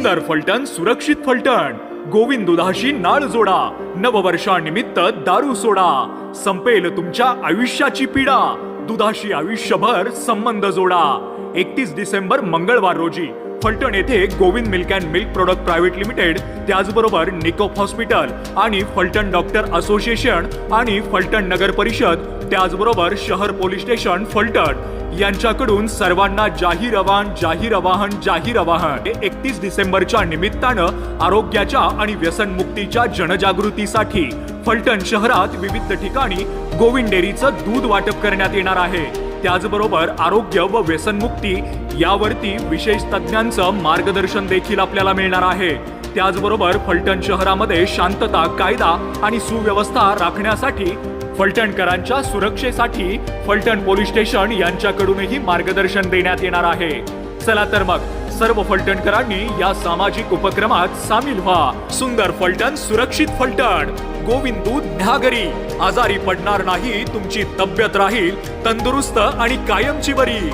सुंदर फलटण सुरक्षित फलटण. गोविंद दुधाशी नाळ जोडा. नववर्षानिमित्त दारू सोडा. संपेल तुमच्या आयुष्याची पीडा. दुधाशी आयुष्यभर संबंध जोडा. एकतीस डिसेंबर मंगळवार रोजी. फलटण येथे Govind milk and milk product private limited त्याचबरोबर निकोप हॉस्पिटल आणि फलटण डॉक्टर असोसिएशन आणि फलटण नगर परिषद त्याचबरोबर शहर पोलीस स्टेशन फलटण. यांच्याकडून सर्वांना जाहीर आवाहन जाहीर आवाहन जाहीर आवाहन एकतीस डिसेंबरच्या निमित्तानं आरोग्याच्या आणि व्यसनमुक्तीच्या जनजागृतीसाठी फलटण शहरात विविध ठिकाणी गोविंद डेअरीचं दूध वाटप करण्यात येणार आहे. त्याचबरोबर आरोग्य व व्यसनमुक्ती यावरती विशेष तज्ज्ञांचं मार्गदर्शन देखील आपल्याला मिळणार आहे. त्याचबरोबर फलटण शहरामध्ये शांतता कायदा आणि सुव्यवस्था राखण्यासाठी फलटणकरांच्या सुरक्षेसाठी फलटण पोलीस स्टेशन यांच्याकडूनही मार्गदर्शन देण्यात येणार आहे. चला तर मग सर्व फलटणकरांनी या सामाजिक उपक्रमात सामील व्हा. सुंदर फलटण सुरक्षित फलटण. गोविंद दूध आजारी पडणार नाही तुमची तब्येत राहील तंदुरुस्त आणि कायमची बरी.